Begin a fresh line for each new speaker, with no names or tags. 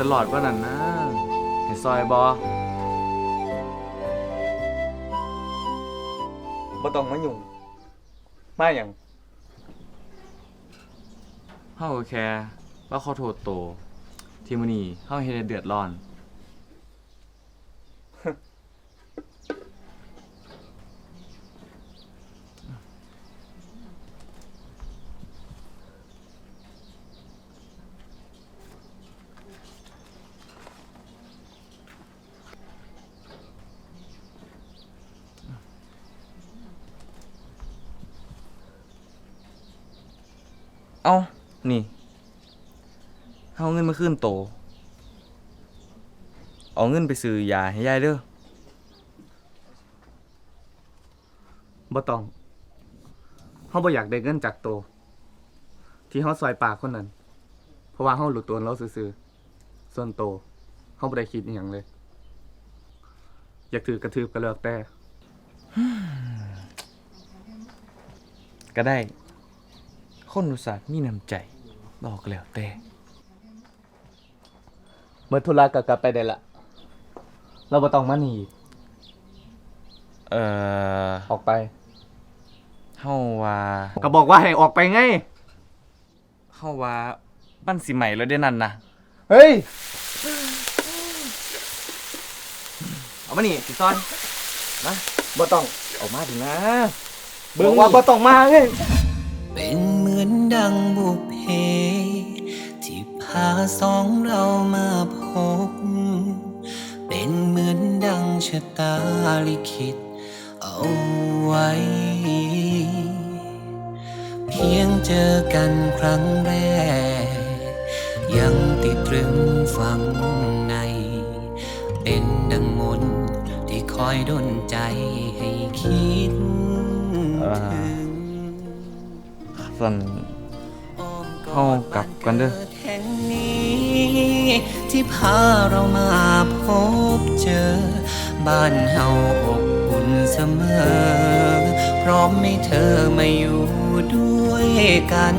ตลอดว่านั่นนะให้ซอยบอ
บ่ต้องมายุ่งมาหยัง
เฮาก็แค่ว่าขอโทษโตที่มื้อนี้เฮาเฮ็ดให้เดือดร้อน เอ้านี่ เอาเงินมาคืนโต เอาเงินไปซื้อยาให้ยายเด้อ
บ่ต้องเฮาบ่อยากได้เงินจากโต ที่เฮาซอยปากคนนั้น เพราะว่าเฮารู้ตัวเราซื่อๆส่วนโตเฮาบ่ได้คิดอีหยังเลย อยากถือกระทืบก็แล้วแต่
ก็ได้ คนอุตส่าห์มีน้ำใจบอกแล้วแต่
เมื่อธุระก็กลับไปได้ละ เราบ่ต้องมานี่อีก
เอ่อ
ออกไป
เฮาว่า
ก็บอกว่าให้ออกไปไง
เฮาว่าบ้านสิใหม่แล้วเด้นั่นนะ
เฮ้ย
เอามานี่สิซ่อน
บ่ต้อง
ออกมาดินะ
เบิ่งว่าบ่ต้องมาไง
เป็นเหมือน ดังบุพเพ ที่พาสองเรามาพบ เป็นเหมือนดังชะตาลิขิตเอาไว้ เพียงเจอกันครั้งแรก ยังติดตรึงฝังใน เป็นดังมนต์ที่คอยดนใจให้คิดถึง
ส่วน เฮากลับกันเด้อ
ที่พาเรามาพบเจอ บ้านเฮาอบอุ่นเสมอ พร้อมให้เธอมาอยู่ด้วยกัน